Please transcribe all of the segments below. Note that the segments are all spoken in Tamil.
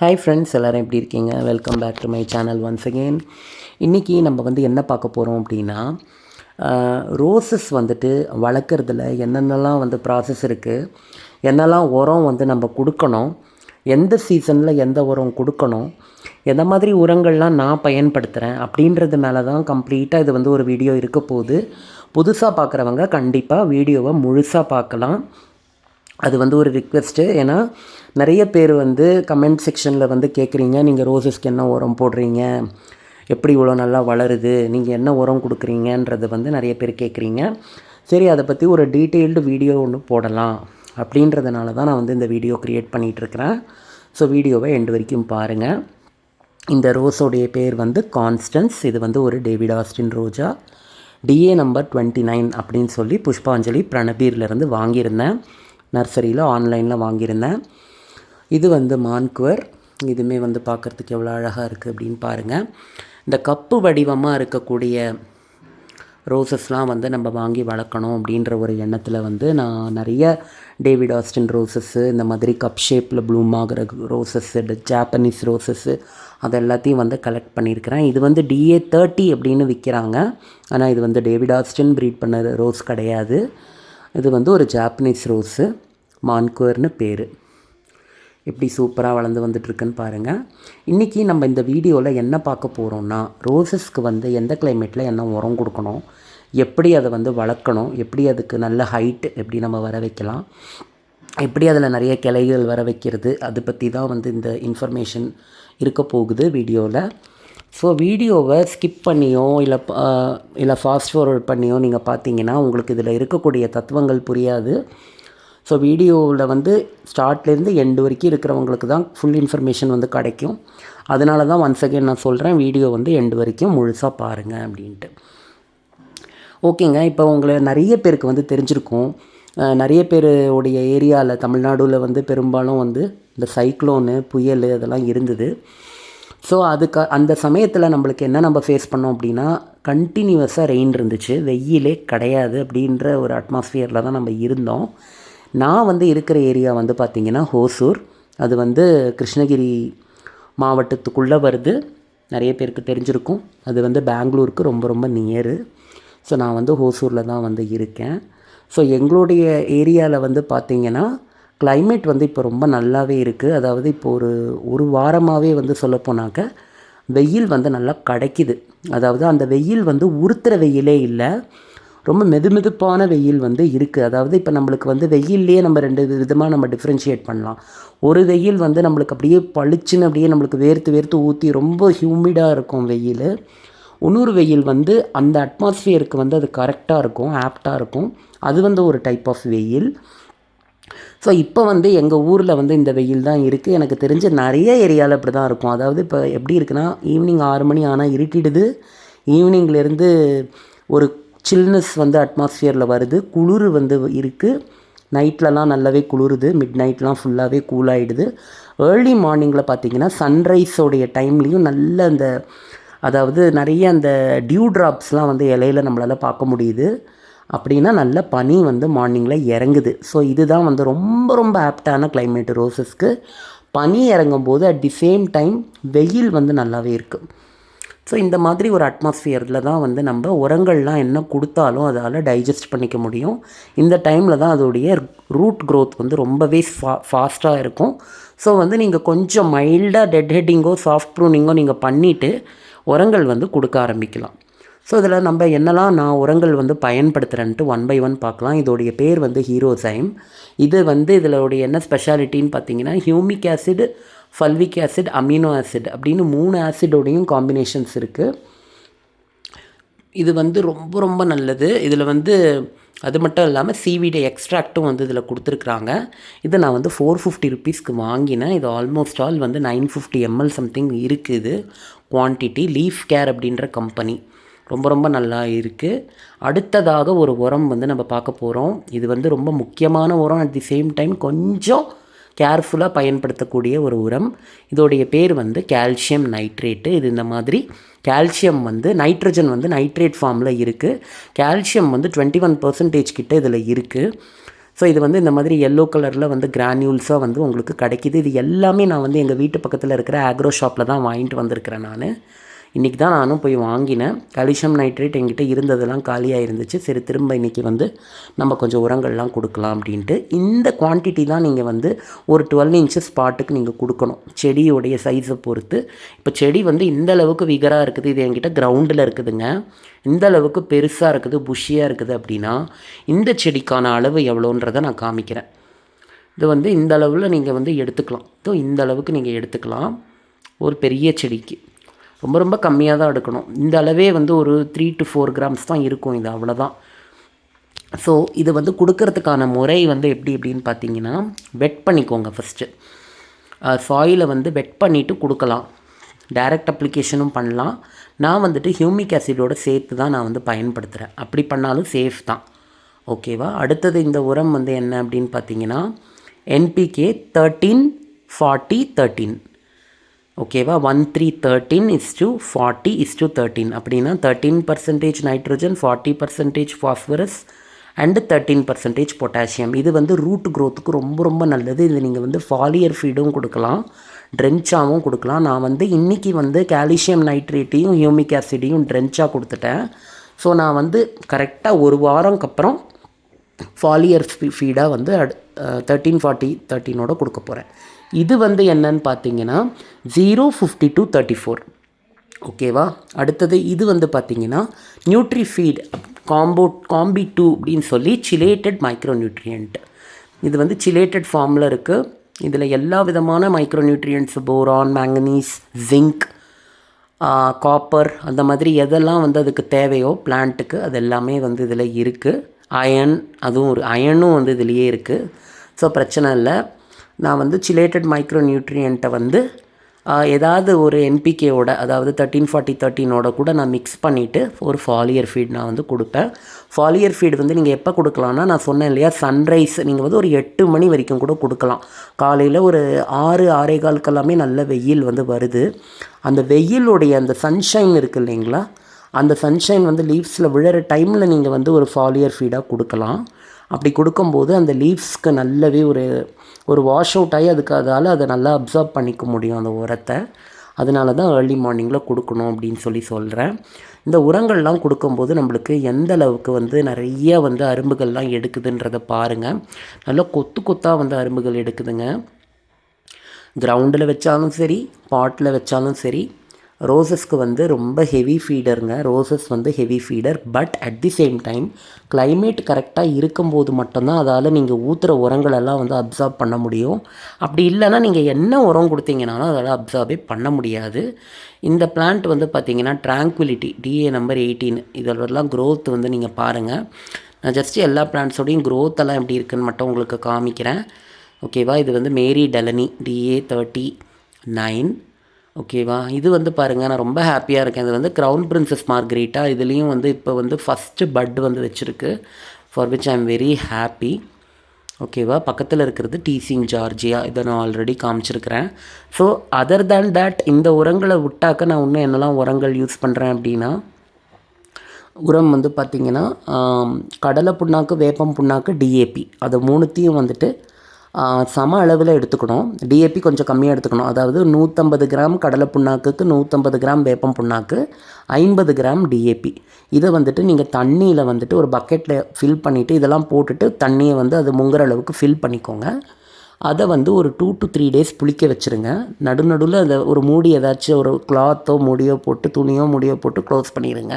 ஹாய் ஃப்ரெண்ட்ஸ் எல்லோரும் எப்படி இருக்கீங்க? Welcome back to my channel once again இன்றைக்கி நம்ம வந்து என்ன பார்க்க போகிறோம் அப்படின்னா ரோசஸ் வந்துட்டு வளர்க்குறதுல என்னென்னலாம் வந்து ப்ராசஸ் இருக்குது என்னெல்லாம் உரம் வந்து நம்ம கொடுக்கணும் எந்த சீசனில் எந்த உரம் கொடுக்கணும் எந்த மாதிரி உரங்கள்லாம் நான் பயன்படுத்துகிறேன் அப்படின்றது மேலே தான் கம்ப்ளீட்டாக இது வந்து ஒரு வீடியோ இருக்க போகுது. புதுசாக பார்க்குறவங்க கண்டிப்பாக வீடியோவை முழுசாக பார்க்கலாம். அது வந்து ஒரு ரிக்வெஸ்ட்டு ஏன்னா நிறைய பேர் வந்து கமெண்ட் செக்ஷனில் வந்து கேட்குறீங்க நீங்கள் ரோசஸ்க்கு என்ன உரம் போடுறீங்க? எப்படி இவ்வளோ நல்லா வளருது? நீங்கள் என்ன உரம் கொடுக்குறீங்கன்றது வந்து நிறைய பேர் கேட்குறீங்க சரி அதை பற்றி ஒரு டீட்டெயில்டு வீடியோ ஒன்று போடலாம். அப்படின்றதுனால தான் நான் வந்து இந்த வீடியோ க்ரியேட் பண்ணிகிட்ருக்கிறேன் ஸோ வீடியோவை எண்டு வரைக்கும் பாருங்கள் இந்த ரோஸோடைய பேர் வந்து கான்ஸ்டன்ஸ் இது வந்து ஒரு David Austin Roja. D A number twenty nine அப்படின்னு சொல்லி புஷ்பாஞ்சலி பிரணபீர்லேருந்து வாங்கியிருந்தேன். நர்சரியில் ஆன்லைனில் வாங்கியிருந்தேன். இது வந்து மான்குவர். இதுவுமே வந்து பார்க்குறதுக்கு எவ்வளோ அழகாக இருக்குது அப்படின்னு பாருங்கள் இந்த கப்பு வடிவமாக இருக்கக்கூடிய ரோசஸ்லாம் வந்து நம்ம வாங்கி வளர்க்கணும் அப்படின்ற ஒரு எண்ணத்தில் வந்து நான் நிறைய டேவிட் ஆஸ்டின் ரோசஸ்ஸு இந்த மாதிரி கப் ஷேப்பில் ப்ளூம் ஆகிற ரோசஸ்ஸு ஜாப்பனீஸ் ரோசஸ்ஸு அது எல்லாத்தையும் வந்து கலெக்ட் பண்ணியிருக்கிறேன். இது வந்து டிஏ தேர்ட்டி அப்படின்னு விற்கிறாங்க ஆனால் இது வந்து டேவிட் ஆஸ்டின் ப்ரீட் பண்ண ரோஸ் கிடையாது. இது வந்து ஒரு ஜாப்பனீஸ் ரோஸு. மான்கோர்னு பேர். எப்படி சூப்பராக வளர்ந்து வந்துட்டுருக்குன்னு பாருங்கள் இன்றைக்கி நம்ம இந்த வீடியோவில் என்ன பார்க்க போகிறோம்னா ரோசஸ்க்கு வந்து எந்த கிளைமேட்டில் என்ன உரம் கொடுக்கணும் எப்படி அதை வந்து வளர்க்கணும் எப்படி அதுக்கு நல்ல ஹைட் எப்படி நம்ம வர வைக்கலாம் எப்படி அதில் நிறைய கிளைகள் வர வைக்கிறது அதை பற்றி தான் வந்து இந்த இன்ஃபர்மேஷன் இருக்க போகுது வீடியோவில் ஸோ வீடியோவை ஸ்கிப் பண்ணியோ இல்லை இல்லை ஃபாஸ்ட் ஃபார்வர்ட் பண்ணியோ நீங்கள் பார்த்தீங்கன்னா உங்களுக்கு இதில் இருக்கக்கூடிய தத்துவங்கள் புரியாது. ஸோ வீடியோவில் வந்து ஸ்டார்ட்லேருந்து எண்டு வரைக்கும் இருக்கிறவங்களுக்கு தான் ஃபுல் இன்ஃபர்மேஷன் வந்து கிடைக்கும். அதனால தான் ஒன்ஸ் அகேன் நான் சொல்கிறேன் வீடியோ வந்து எண்டு வரைக்கும் முழுசாக பாருங்கள் அப்படின்ட்டு. ஓகேங்க இப்போ உங்களை நிறைய பேருக்கு வந்து தெரிஞ்சிருக்கும். நிறைய பேருடைய ஏரியாவில் தமிழ்நாடுல வந்து பெரும்பாலும் வந்து இந்த சைக்ளோனு புயல் அதெல்லாம் இருந்தது. ஸோ அதுக்கு அந்த சமயத்தில் நம்மளுக்கு என்ன நம்ம ஃபேஸ் பண்ணோம் அப்படின்னா கண்டினியூவஸாக ரெயின் இருந்துச்சு. வெயிலே கிடையாது அப்படின்ற ஒரு அட்மாஸ்ஃபியரில் தான் நம்ம இருந்தோம். நான் வந்து இருக்கிற ஏரியா வந்து பார்த்திங்கன்னா ஹோசூர். அது வந்து கிருஷ்ணகிரி மாவட்டத்துக்குள்ளே வருது. நிறைய பேருக்கு தெரிஞ்சிருக்கும். அது வந்து பெங்களூருக்கு ரொம்ப ரொம்ப நியரு ஸோ நான் வந்து ஹோசூரில் தான் வந்து இருக்கேன். ஸோ எங்களுடைய ஏரியாவில் வந்து பார்த்திங்கன்னா கிளைமேட் வந்து இப்போ ரொம்ப நல்லாவே இருக்குது அதாவது இப்போ ஒரு ஒரு வாரமாகவே வந்து சொல்லப்போனாக்க வெயில் வந்து நல்லா கிடைக்கிது. அதாவது அந்த வெயில் வந்து உறுத்துற வெயிலே இல்லை. ரொம்ப மெது மெதுப்பான வெயில் வந்து இருக்குது அதாவது இப்போ நம்மளுக்கு வந்து வெயில்லையே நம்ம ரெண்டு விதமாக நம்ம டிஃப்ரென்ஷியேட் பண்ணலாம். ஒரு வெயில் வந்து நம்மளுக்கு அப்படியே பளிச்சுன்னு அப்படியே நம்மளுக்கு வேர்த்து வேர்த்து ஊற்றி ரொம்ப ஹியூமிடாக இருக்கும் வெயில். இன்னொரு வெயில் வந்து அந்த அட்மாஸ்ஃபியருக்கு வந்து அது கரெக்டாக இருக்கும் ஆப்டாக இருக்கும். அது வந்து ஒரு டைப் ஆஃப் வெயில். ஸோ இப்போ வந்து எங்கள் ஊரில் வந்து இந்த வெயில் தான் இருக்குது எனக்கு தெரிஞ்ச நிறைய ஏரியாவில் இப்படி தான் இருக்கும். அதாவது இப்போ எப்படி இருக்குன்னா ஈவினிங் ஆறு மணி ஆனால் இருட்டிடுது. ஈவினிங்லேருந்து ஒரு சில்னஸ் வந்து அட்மாஸ்ஃபியரில் வருது. குளிர் வந்து இருக்குது நைட்லலாம் நல்லாவே குளிருது. மிட் நைட்லாம் ஃபுல்லாகவே கூலாகிடுது ஏர்லி மார்னிங்கில் பார்த்தீங்கன்னா சன்ரைஸோடைய டைம்லேயும் நல்ல அந்த அதாவது நிறைய அந்த டியூ ட்ராப்ஸ்லாம் வந்து இலையில நம்மளால் பார்க்க முடியுது. அப்படின்னா நல்ல பனி வந்து மார்னிங்கில் இறங்குது. ஸோ இதுதான் வந்து ரொம்ப ரொம்ப ஆப்டான கிளைமேட் ரோசஸ்க்கு பனி இறங்கும் போது அட் தி சேம் டைம் வெயில் வந்து நல்லாவே இருக்குது ஸோ இந்த மாதிரி ஒரு அட்மாஸ்ஃபியரில் தான் வந்து நம்ம உரங்கள்லாம் என்ன கொடுத்தாலும் அதால் டைஜஸ்ட் பண்ணிக்க முடியும். இந்த டைமில் தான் அதோடைய ரூட் க்ரோத் வந்து ரொம்பவே ஃபா ஃபாஸ்ட்டாக இருக்கும். ஸோ வந்து நீங்கள் கொஞ்சம் மைல்டாக டெட் ஹெட்டிங்கோ சாஃப்ட் ப்ரூனிங்கோ நீங்கள் பண்ணிவிட்டு உரங்கள் வந்து கொடுக்க ஆரம்பிக்கலாம். ஸோ இதில் நம்ம என்னெல்லாம் நான் உரங்கள் வந்து பயன்படுத்துகிறேன்ட்டு ஒன் பை ஒன் பார்க்கலாம். இதோடைய பேர் வந்து ஹீரோசைம் இது வந்து இதில் என்ன ஸ்பெஷாலிட்டின்னு பார்த்தீங்கன்னா humic acid fulvic acid amino acid அப்படின்னு மூணு ஆசிடோடையும் காம்பினேஷன்ஸ் இருக்குது இது வந்து ரொம்ப ரொம்ப நல்லது. இதில் வந்து அது மட்டும் இல்லாமல் சிவிடி எக்ஸ்ட்ராக்டும் வந்து இதில் கொடுத்துருக்குறாங்க. இதை நான் வந்து ஃபோர் ஃபிஃப்டி ருபீஸ்க்கு வாங்கினேன். இது ஆல்மோஸ்ட் ஆல் வந்து நைன் ஃபிஃப்டி எம்எல் சம்திங் இருக்குது குவான்டிட்டி லீஃப் கேர் அப்படின்ற கம்பெனி ரொம்ப ரொம்ப நல்லா இருக்குது அடுத்ததாக ஒரு உரம் வந்து நம்ம பார்க்க போகிறோம் இது வந்து ரொம்ப முக்கியமான உரம். அட் தி சேம் டைம் கொஞ்சம் கேர்ஃபுல்லாக பயன்படுத்தக்கூடிய ஒரு உரம். இதோடைய பேர் வந்து கால்சியம் நைட்ரேட்டு. இது இந்த மாதிரி கால்சியம் வந்து நைட்ரஜன் வந்து நைட்ரேட் ஃபார்மில் இருக்குது கால்சியம் வந்து டுவெண்ட்டி ஒன் பர்சன்டேஜ் கிட்ட இதில் இருக்குது ஸோ இது வந்து இந்த மாதிரி எல்லோ கலரில் வந்து கிரானியூல்ஸாக வந்து உங்களுக்கு கிடைக்கிது. இது எல்லாமே நான் வந்து எங்கள் வீட்டு பக்கத்தில் இருக்கிற ஆக்ரோ ஷாப்பில் தான் வாங்கிட்டு வந்திருக்கிறேன் நான். இன்றைக்கி தான் நானும் போய் வாங்கினேன். கலிஷம் நைட்ரேட் என்கிட்ட இருந்ததெல்லாம் காலியாக இருந்துச்சு. சரி திரும்ப இன்றைக்கி வந்து நம்ம கொஞ்சம் உரங்கள்லாம் கொடுக்கலாம் அப்படின்ட்டு. இந்த குவான்டிட்டி தான் நீங்கள் வந்து ஒரு டுவெல் இன்ச்சஸ் பாட்டுக்கு நீங்கள் கொடுக்கணும். செடியோடைய சைஸை பொறுத்து. இப்போ செடி வந்து இந்த அளவுக்கு விகராக இருக்குது. இது என்கிட்ட கிரவுண்டில் இருக்குதுங்க. இந்த அளவுக்கு பெருசாக இருக்குது புஷியாக இருக்குது அப்படின்னா இந்த செடிக்கான அளவு எவ்வளோன்றதை நான் காமிக்கிறேன். இது வந்து இந்த அளவில் நீங்கள் வந்து எடுத்துக்கலாம். ஸோ இந்த அளவுக்கு நீங்கள் எடுத்துக்கலாம். ஒரு பெரிய செடிக்கு. ரொம்ப ரொம்ப கம்மியாக தான் எடுக்கணும். இந்த அளவே வந்து ஒரு த்ரீ டு ஃபோர் கிராம்ஸ் தான் இருக்கும் இது அவ்வளோதான் ஸோ இது வந்து கொடுக்கறதுக்கான முறை வந்து எப்படி எப்படின்னு பார்த்தீங்கன்னா வெட் பண்ணிக்கோங்க ஃபஸ்ட்டு சாயிலை வந்து வெட் பண்ணிவிட்டு கொடுக்கலாம். டைரக்ட் அப்ளிகேஷனும் பண்ணலாம். நான் வந்துட்டு ஹியூமிக் ஆசிடோடு சேர்த்து தான் நான் வந்து பயன்படுத்துகிறேன் அப்படி பண்ணாலும் சேஃப் தான். ஓகேவா அடுத்தது இந்த உரம் வந்து என்ன அப்படின்னு பார்த்தீங்கன்னா N P K thirteen forty thirteen ஓகேவா one three thirteen is to forty is to thirteen அப்படின்னா thirteen percentage nitrogen forty percentage phosphorus and thirteen percentage potassium இது வந்து ரூட் க்ரோத்துக்கு ரொம்ப ரொம்ப நல்லது. இது நீங்கள் வந்து ஃபாலியர் ஃபீடும் கொடுக்கலாம். ட்ரென்ச்சாகவும் கொடுக்கலாம். நான் வந்து இன்றைக்கி வந்து கால்சியம் நைட்ரேட்டையும் ஹியூமிக் ஆசிடையும் ட்ரென்ச்சாக கொடுத்துட்டேன். ஸோ நான் வந்து கரெக்டாக ஒரு வாரம்க்கு அப்புறம் ஃபாலியர் ஃபீடாக வந்து தேர்ட்டீன் ஃபார்ட்டி தேர்ட்டீனோட கொடுக்க போகிறேன் இது வந்து என்னன்னு பார்த்தீங்கன்னா zero fifty two thirty four ஓகேவா? அடுத்தது இது வந்து பார்த்தீங்கன்னா nutri feed combo combi two அப்படின்னு சொல்லி சிலேட்டட் மைக்ரோ நியூட்ரியன்ட் இது வந்து சிலேட்டட் ஃபார்மில் இருக்குது இதில் எல்லா விதமான micro nutrients boron manganese zinc copper அந்த மாதிரி எதெல்லாம் வந்து அதுக்கு தேவையோ பிளான்ட்டுக்கு அது எல்லாமே வந்து இதில் இருக்குது அயன் அதுவும் ஒரு அயனும் வந்து இதுலேயே இருக்குது ஸோ பிரச்சனை இல்லை. நான் வந்து சிலேட்டட் மைக்ரோ நியூட்ரியண்ட்டை வந்து ஏதாவது ஒரு என்பிகேவோட அதாவது தேர்ட்டீன் ஃபார்ட்டி தேர்ட்டீனோட கூட நான் மிக்ஸ் பண்ணிவிட்டு ஒரு ஃபாலியர் ஃபீட் நான் வந்து கொடுப்பேன். ஃபாலியர் ஃபீட் வந்து நீங்கள் எப்போ கொடுக்கலான்னா நான் சொன்னேன் இல்லையா சன்ரைஸ் நீங்கள் வந்து ஒரு எட்டு மணி வரைக்கும் கூட கொடுக்கலாம். காலையில் ஒரு ஆறு ஆறே காலுக்கெல்லாமே நல்ல வெயில் வந்து வருது. அந்த வெயிலுடைய அந்த சன்ஷைன் இருக்குது இல்லைங்களா அந்த சன்ஷைன் வந்து லீவ்ஸில் விழுற டைமில் நீங்கள் வந்து ஒரு ஃபாலியர் ஃபீடாக கொடுக்கலாம். அப்படி கொடுக்கும்போது அந்த லீவ்ஸ்க்கு நல்லாவே ஒரு ஒரு வாஷ் அவுட் ஆகி அதுக்கு அதால் அதை நல்லா அப்சர்வ் பண்ணிக்க முடியும் அந்த உரத்தை. அதனால தான் ஏர்லி மார்னிங்கில் கொடுக்கணும் அப்படின்னு சொல்லி சொல்கிறேன் இந்த உரங்கள்லாம் கொடுக்கும்போது நம்மளுக்கு எந்த அளவுக்கு வந்து நிறைய வந்து அரும்புகள்லாம் எடுக்குதுன்றதை பாருங்கள் நல்லா கொத்து கொத்தாக வந்து அரும்புகள் எடுக்குதுங்க. கிரவுண்டில் வச்சாலும் சரி பாட்டில் வச்சாலும் சரி ரோசஸ்க்கு வந்து ரொம்ப ஹெவி ஃபீடருங்க ரோசஸ் வந்து heavy feeder but at the same time climate கரெக்டாக இருக்கும்போது மட்டும்தான் அதால் நீங்கள் ஊற்றுற உரங்களெல்லாம் வந்து அப்சார்ப் பண்ண முடியும். அப்படி இல்லைன்னா நீங்கள் என்ன உரம் கொடுத்தீங்கனாலும் அதால் அப்சார்பே பண்ண முடியாது. இந்த பிளான்ட் வந்து பார்த்தீங்கன்னா tranquility D A number eighteen இதெல்லாம் க்ரோத் வந்து நீங்கள் பாருங்கள் நான் ஜஸ்ட் எல்லா பிளான்ட்ஸோடையும் க்ரோத் எல்லாம் எப்படி இருக்குன்னு மட்டும் உங்களுக்கு காமிக்கிறேன். ஓகேவா இது வந்து Mary Delany D A thirty nine ஓகேவா? இது வந்து பாருங்கள் நான் ரொம்ப ஹாப்பியாக இருக்கேன். இது வந்து க்ரௌன் பிரின்சஸ் மார்க்ரீட்டா இதுலேயும் வந்து இப்போ வந்து ஃபஸ்ட்டு பட் வந்து வச்சுருக்கு for which I am very happy ஓகேவா? பக்கத்தில் இருக்கிறது டீசிங் ஜார்ஜியா இதை நான் ஆல்ரெடி காமிச்சிருக்கிறேன். ஸோ அதர் தேன் தட் இந்த உரங்களை விட்டாக்க நான் இன்னும் என்னெல்லாம் உரங்கள் யூஸ் பண்ணுறேன் அப்படின்னா உரம் வந்து பார்த்திங்கன்னா கடலை புண்ணாக்கு வேப்பம் புண்ணாக்கு டிஏபி அதை மூணுத்தையும் வந்துட்டு சம அளவில் எடுத்துக்கணும். டிஏபி கொஞ்சம் கம்மியாக எடுத்துக்கணும். அதாவது நூற்றம்பது கிராம் கடலை புண்ணாக்குக்கு நூற்றம்பது கிராம் வேப்பம் புண்ணாக்கு ஐம்பது கிராம் டிஏபி இதை வந்துட்டு நீங்கள் தண்ணியில் வந்துட்டு ஒரு பக்கெட்டில் ஃபில் பண்ணிவிட்டு இதெல்லாம் போட்டுட்டு தண்ணியை வந்து அது முங்குற அளவுக்கு ஃபில் பண்ணிக்கோங்க. அதை வந்து ஒரு டூ டு த்ரீ டேஸ் புளிக்க வச்சுருங்க. நடுநடுவில் அதை ஒரு மூடி ஏதாச்சும் ஒரு கிளாத்தோ முடியோ போட்டு துணியோ முடியோ போட்டு க்ளோஸ் பண்ணிடுங்க.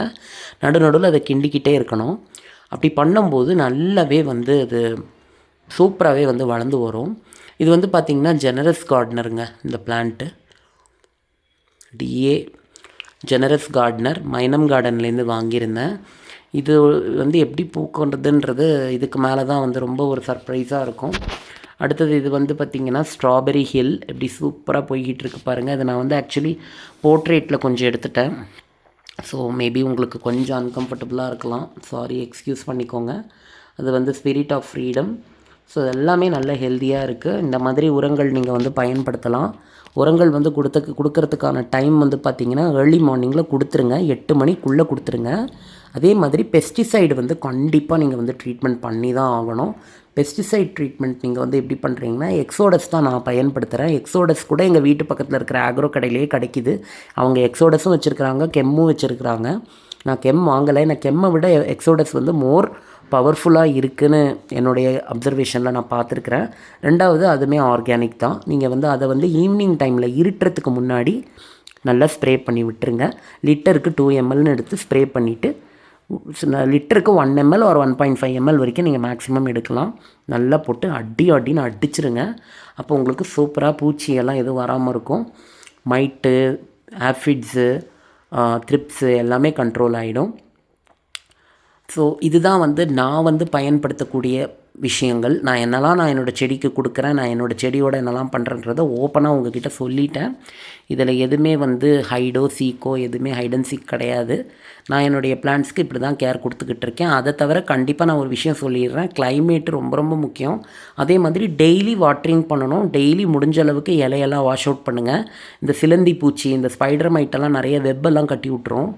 நடுநடுவில் அதை கிண்டிக்கிட்டே இருக்கணும். அப்படி பண்ணும்போது நல்லாவே வந்து அது சூப்பராகவே வந்து வளர்ந்து வரும். இது வந்து பார்த்திங்கன்னா ஜெனரஸ் கார்டனருங்க இந்த plant D A generous gardener மைனம் கார்டன்லேருந்து வாங்கியிருந்தேன். இது வந்து எப்படி பூக்கொண்டதுன்றது இதுக்கு மேலே தான் வந்து ரொம்ப ஒரு சர்ப்ரைஸாக இருக்கும். அடுத்தது இது வந்து பார்த்திங்கன்னா ஸ்ட்ராபெரி ஹில் எப்படி சூப்பராக போய்கிட்டு இருக்கு பாருங்கள் இதை நான் வந்து ஆக்சுவலி போர்ட்ரேட்டில் கொஞ்சம் எடுத்துட்டேன். ஸோ மேபி உங்களுக்கு கொஞ்சம் அன்கம்ஃபர்டபுளாக இருக்கலாம். சாரி எக்ஸ்கியூஸ் பண்ணிக்கோங்க. அது வந்து ஸ்பிரிட் ஆஃப் ஃப்ரீடம் ஸோ எல்லாமே நல்ல ஹெல்த்தியாக இருக்குது இந்த மாதிரி உரங்கள் நீங்கள் வந்து பயன்படுத்தலாம். உரங்கள் வந்து கொடுத்து கொடுக்கறதுக்கான டைம் வந்து பார்த்திங்கன்னா ஏர்லி மார்னிங்கில் கொடுத்துருங்க. எட்டு மணிக்குள்ளே கொடுத்துருங்க. அதே மாதிரி பெஸ்டிசைடு வந்து கண்டிப்பாக நீங்கள் வந்து ட்ரீட்மெண்ட் பண்ணி தான் ஆகணும். பெஸ்டிசைட் ட்ரீட்மெண்ட் நீங்கள் வந்து எப்படி பண்ணுறீங்கன்னா எக்ஸோடஸ் தான் நான் பயன்படுத்துகிறேன் எக்ஸோடஸ் கூட எங்கள் வீட்டு பக்கத்தில் இருக்கிற ஆக்ரோ கடையிலேயே கிடைக்கிது. அவங்க எக்ஸோடஸும் வச்சுருக்கிறாங்க கெம்மும் வச்சுருக்குறாங்க. நான் கெம் வாங்கலை. நான் கெம்மை விட எக்ஸோடஸ் வந்து மோர் பவர்ஃபுல்லாக இருக்குதுன்னு என்னுடைய அப்சர்வேஷனில் நான் பார்த்துருக்குறேன். ரெண்டாவது அதுவுமே ஆர்கானிக் தான். நீங்கள் வந்து அதை வந்து ஈவினிங் டைமில் இருட்டுறதுக்கு முன்னாடி நல்லா ஸ்ப்ரே பண்ணி விட்டுருங்க. லிட்டருக்கு டூ எம்எல்னு எடுத்து ஸ்ப்ரே பண்ணிவிட்டு லிட்டருக்கு ஒன் எம்எல் ஒரு ஒன் பாயிண்ட் ஃபைவ் எம்எல் வரைக்கும் நீங்கள் மேக்ஸிமம் எடுக்கலாம். நல்லா போட்டு அடி அடின்னு அடிச்சிருங்க. அப்போ உங்களுக்கு சூப்பராக பூச்சியெல்லாம் எதுவும் வராமல் இருக்கும். மைட்டு ஆஃபிட்ஸு த்ரிப்ஸு எல்லாமே கண்ட்ரோல் ஆகிடும் ஸோ இதுதான் வந்து நான் வந்து பயன்படுத்தக்கூடிய விஷயங்கள். நான் என்னெல்லாம் நான் என்னோடய செடிக்கு கொடுக்குறேன் நான் என்னோடய செடியோட என்னெல்லாம் பண்ணுறேன்றதை ஓப்பனாக உங்ககிட்ட சொல்லிட்டேன். இதில் எதுவுமே வந்து ஹைடோ சீக்கோ எதுவுமே ஹைட் அண்ட் சீக் கிடையாது. நான் என்னுடைய பிளான்ஸ்க்கு இப்படி தான் கேர் கொடுத்துக்கிட்டு இருக்கேன். அதை தவிர கண்டிப்பாக நான் ஒரு விஷயம் சொல்லிடுறேன். கிளைமேட் ரொம்ப ரொம்ப முக்கியம். அதே மாதிரி டெய்லி வாட்டரிங் பண்ணணும். டெய்லி முடிஞ்ச அளவுக்கு இலையெல்லாம் வாஷ் அவுட் பண்ணுங்கள் இந்த சிலந்தி பூச்சி இந்த ஸ்பைடர் மைட்டெல்லாம் நிறைய வெப்பெல்லாம் கட்டி விட்டுரும்.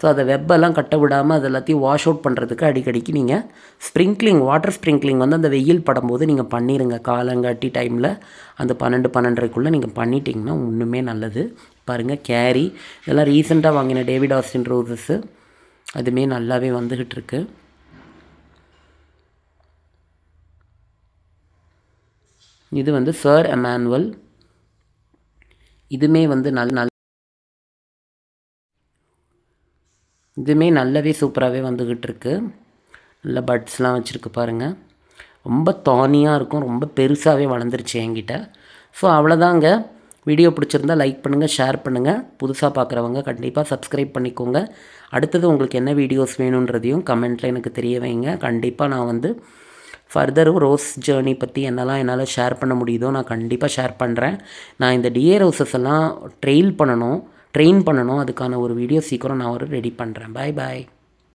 ஸோ அதை வெப்பெல்லாம் கட்ட விடாமல் அது எல்லாத்தையும் வாஷ் அவுட் பண்ணுறதுக்கு அடிக்கடிக்கு நீங்கள் ஸ்ப்ரிங்க்லிங் வாட்டர் ஸ்ப்ரிங்க்லிங் வந்து அந்த வெயில் படும்போது நீங்கள் பண்ணிடுங்க காலங்காட்டி டைமில் அந்த பன்னெண்டு பன்னெண்டரைக்குள்ளே நீங்கள் பண்ணிட்டீங்கன்னா ஒன்றுமே நல்லது. பாருங்கள் கேரி இதெல்லாம் ரீசெண்டாக வாங்கின டேவிட் ஆஸ்டின் ரோசஸ்ஸு அதுவுமே நல்லாவே வந்துக்கிட்டு இருக்கு. இது வந்து சர் அமானுவல் இதுவுமே வந்து நல்ல நல்ல இதுவுமே நல்லாவே சூப்பராகவே வந்துக்கிட்டு இருக்கு நல்ல பட்ஸ்லாம் வச்சுருக்கு பாருங்கள் ரொம்ப தானியாக இருக்கும். ரொம்ப பெருசாகவே வளர்ந்துருச்சு என்கிட்ட. ஸோ அவ்வளோதாங்க. வீடியோ பிடிச்சிருந்தா லைக் பண்ணுங்கள் ஷேர் பண்ணுங்கள் புதுசாக பார்க்குறவங்க கண்டிப்பாக சப்ஸ்கிரைப் பண்ணிக்கோங்க. அடுத்தது உங்களுக்கு என்ன வீடியோஸ் வேணுன்றதையும் கமெண்ட்டில் எனக்கு தெரிய வைங்க. கண்டிப்பாக நான் வந்து ஃபர்தரும் ரோஸ் ஜேர்னி பற்றி என்னெல்லாம் என்னால் ஷேர் பண்ண முடியுதோ நான் கண்டிப்பாக ஷேர் பண்ணுறேன் நான் இந்த டிஏ ரோசஸ் எல்லாம் ட்ரெயில் பண்ணணும். ட்ரெயின் பண்ணணும். அதுக்கான ஒரு வீடியோ சீக்கிரம் நான் ஒரு ரெடி பண்ணுறேன் பாய் பாய்